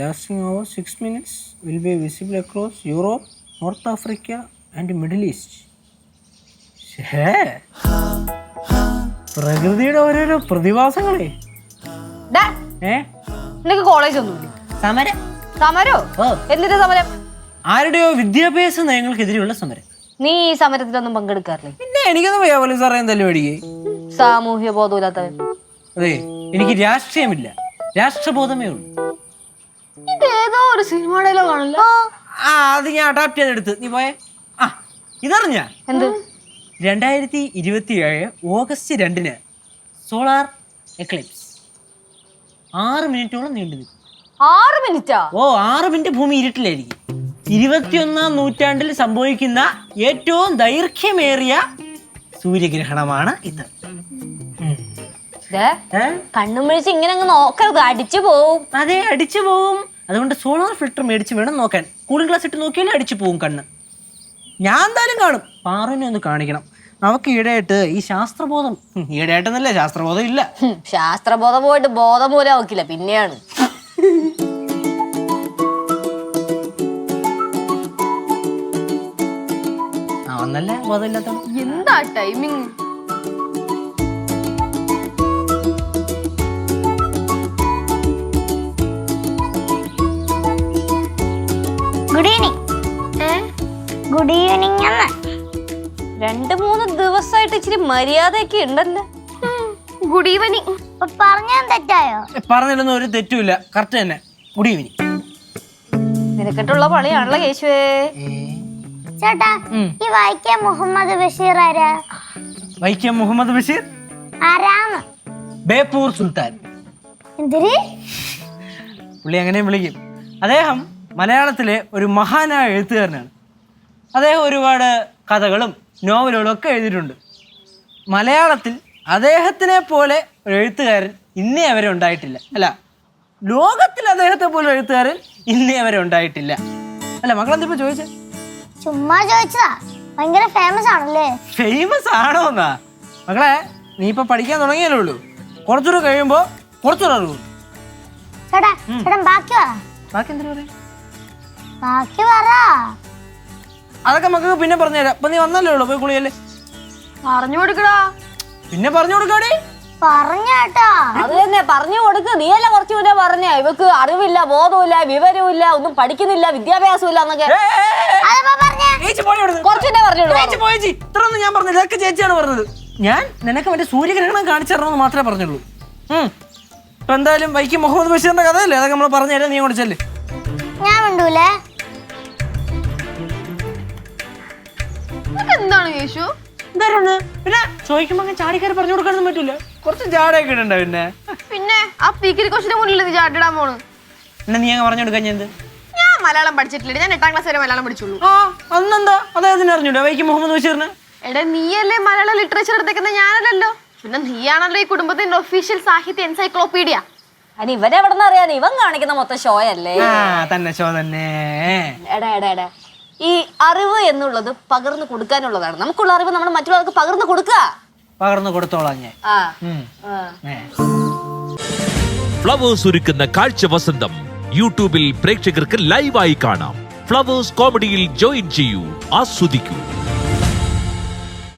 lasting over 6 minutes will be visible across Europe, North Africa, and Middle East. പ്രകൃതിയുടെ ഓരോരോ പ്രതിഭാസങ്ങളെ. നിനക്ക് college ഒന്നുമില്ല സമരം. സമരോ? എന്തിന്റെ സമരം? ആരുടെയോ വിദ്യാഭ്യാസ നയങ്ങൾക്കെതിരെയുള്ള സമരം. നീ ഈ സമരത്തിലൊന്നും പങ്കെടുക്കാറില്ലേ? പിന്നെ എനിക്കൊന്നും വയ്യ പോലീസ് അറിയാൻ തല്ലു മേടിക്കേ സാമൂഹ്യ ബോധമില്ലാത്തവൻ അതെ എനിക്ക് രാഷ്ട്രീയമില്ല. രാഷ്ട്രബോധമേ ഉള്ളൂ. ഏതോ ഒരു സിനിമയിലോ കാണില്ല ആ അത് ഞാൻ അഡാപ്റ്റ് ചെയ്തെടുത്ത് നീ പോയേ. ആ ഇതറിഞ്ഞ? എന്ത്? രണ്ടായിരത്തി ഇരുപത്തി ഏഴ് ഓഗസ്റ്റ് രണ്ടിന് സോളാർ എക്ലിപ്സ്. ആറ് മിനിറ്റോളം നീണ്ടു നിൽക്കും. ആറ് മിനിറ്റാ? ഓ ആറ് മിനിറ്റ് ഭൂമി ഇരുട്ടിലായിരിക്കും. ഇരുപത്തിയൊന്നാം നൂറ്റാണ്ടിൽ സംഭവിക്കുന്ന ഏറ്റവും ദൈർഘ്യമേറിയ സൂര്യഗ്രഹണമാണ് ഇത്? കണ്ണും വിളിച്ച് ഇങ്ങനെ അങ്ങ് നോക്കരുത് അടിച്ചു പോവും. അതെ അടിച്ചു പോവും. അതുകൊണ്ട് സോളാർ ഫിൽറ്റർ മേടിച്ച് വേണം നോക്കാൻ. കൂളിംഗ് ഗ്ലാസ് ഇട്ട് നോക്കിയാലേ അടിച്ചു പോവും കണ്ണ്. ഞാൻ എന്തായാലും കാണും. പാറുവിനെ ഒന്ന് കാണിക്കണം. നമുക്ക് ഈടെയായിട്ട് ഈ ശാസ്ത്രബോധം ഈടായിട്ടെന്നല്ല ശാസ്ത്രബോധം ഇല്ല. ശാസ്ത്രബോധം പോയിട്ട് ബോധം പോലെ നോക്കില്ല പിന്നെയാണ്. ആ ബോധമില്ലാത്ത എന്താ ടൈമിങ് ഗുഡ് ഈവനിങ് എന്ന് രണ്ട് മൂന്ന് ദിവസമായിട്ട് ഇച്ചിരി മര്യാദയൊക്കെ ഉണ്ടല്ലോ. ഗുഡ് ഈവനിങ് പറഞ്ഞാൽ തെറ്റായോ? പറഞ്ഞിട്ടൊന്നും ഒരു തെറ്റുമില്ല. കറക്റ്റ് തന്നെ. ഗുഡ് ഈവനിങ് നിനക്കിട്ടുള്ള പണിയാണല്ലോ കേശുവേ. ചേട്ടാ ഈ വായിക്കാൻ മുഹമ്മദ് ബഷീർ ആരാ? വൈക്കം മുഹമ്മദ് ബഷീർ? ആരാണ് ബേപ്പൂർ സുൽത്താൻ. എന്തിരി? പുള്ളി അങ്ങനെ വിളിക്കും. അദ്ദേഹം മലയാളത്തിലെ ഒരു മഹാനായ എഴുത്തുകാരനാണ്. അദ്ദേഹം ഒരുപാട് കഥകളും നോവലുകളും ഒക്കെ എഴുതിയിട്ടുണ്ട്. മലയാളത്തിൽ അദ്ദേഹത്തിനെ പോലെ ഒരു എഴുത്തുകാരൻ ഇന്നേ അവരെ ഉണ്ടായിട്ടില്ല. അല്ല ലോകത്തിൽ അദ്ദേഹത്തെ പോലെ എഴുത്തുകാരൻ ഇന്നേ അവരെ ഉണ്ടായിട്ടില്ല. അല്ല മക്കളെന്തിപ്പോ ചോദിച്ചേ? ചുമ്മാ ചോദിച്ചതാ. ഭയങ്കര ഫേമസ് ആണല്ലേ? ഫേമസ് ആണോ എന്നാ? മക്കളെ നീ ഇപ്പൊ പഠിക്കാൻ തുടങ്ങിയല്ലേ ഉള്ളൂ. കുറച്ചുകൂടെ കഴിയുമ്പോ കുറച്ചുകൂടെ അറിവ് ചേട്ടാ ചേട്ടൻ ബാക്കി ബാക്കി എന്തിനു പറയും? ബാക്കി പറ. അതൊക്കെ മക്കൾക്ക് പിന്നെ പറഞ്ഞുതരാം. അപ്പൊ നീ വന്നല്ലേ ഉള്ളു? പോയി കുളിയല്ലേ? പറഞ്ഞു കൊടുക്കടാ. പിന്നെ പറഞ്ഞു കൊടുക്കാടി? പറഞ്ഞേട്ടാ. അത് തന്നെ പറഞ്ഞു കൊടുക്ക. നീയല്ല കുറച്ചു മുന്നേ പറഞ്ഞ ഇവക്ക് അറിവില്ല ബോധമില്ല വിവരമില്ല ഒന്നും പഠിക്കുന്നില്ല വിദ്യാഭ്യാസം ഇല്ല എന്നൊക്കെ പറഞ്ഞേ? പറഞ്ഞോളൂ ഇത്രയൊന്നും ഞാൻ പറഞ്ഞില്ല. ഇതൊക്കെ ചേച്ചിയാണ് പറഞ്ഞത്. ഞാൻ നിനക്ക് മറ്റേ സൂര്യഗ്രഹണം കാണിച്ചു തരണമെന്ന് മാത്രമേ പറഞ്ഞുള്ളൂ. ഇപ്പൊ എന്തായാലും വൈക്കം മുഹമ്മദ് ബഷീറിന്റെ കഥയല്ലേ? അതൊക്കെ നമ്മൾ പറഞ്ഞു പറഞ്ഞുതരാം. നീ അങ്ങോട്ട് ഞാൻ മിണ്ടൂലേ? എന്താണ് യേശു? എന്തായിരുന്നു? പിന്നെ ചോദിക്കുമ്പോ അങ്ങനെ ചാടിക്കാര് പറഞ്ഞു കൊടുക്കാനൊന്നും പറ്റില്ല കുറച്ച് ജാടയൊക്കെ ഇടണ്ട പിന്നെ? പിന്നെ ആ പീക്കിരി കൊച്ചിന്റെ മുന്നിൽ നീ ചാട്ടിടാൻ പോണ്. പിന്നെ നീ അങ്ങ് പറഞ്ഞു കൊടുക്കാൻ ഞാൻ എന്ത്? ഞാൻ മലയാളം പഠിച്ചിട്ടില്ല. ഞാൻ എട്ടാം ക്ലാസ് വരെ മലയാളം പഠിച്ചുള്ളൂ. ആ അന്നെന്താ? അതായത് അറിഞ്ഞൂടെ? വൈക്കം മുഹമ്മദ് ബഷീറിന്? എടാ നീയല്ലേ മലയാളം ലിറ്ററേച്ചർ എടുത്തേക്കുന്ന ഞാനല്ലല്ലോ. പിന്നെ നീയാണല്ലോ ഈ കുടുംബത്തിന്റെ ഒഫീഷ്യൽ സാഹിത്യ എൻസൈക്ലോപീഡിയ അനി ഇവനെ എവിടെ നിന്ന് അറിയാതെ ഇവൻ കാണിക്കുന്ന മൊത്തം ഷോ അല്ലേ? ആ തന്നെ ഷോ തന്നെ. എടാ എടാ എടാ. ഈ അറിവ് എന്നുള്ളത് പകർന്നു കൊടുക്കാനുള്ളതാണ്. നമുക്കുള്ള അറിവ് നമ്മൾ മറ്റുള്ളവർക്ക് പകർന്നു കൊടുക്കുക. പകർന്നു കൊടുത്തോളാം ഞാൻ. ആ. ഏ. ഫ്ലവേഴ്സ് ഒരുക്കുന്ന കാഴ്ച വസന്തം യൂട്യൂബിൽ പ്രേക്ഷകർക്ക് ലൈവായി കാണാം. ഫ്ലവേഴ്സ് കോമഡിയിൽ ജോയിൻ ചെയ്യൂ ആസ്വദിക്കൂ.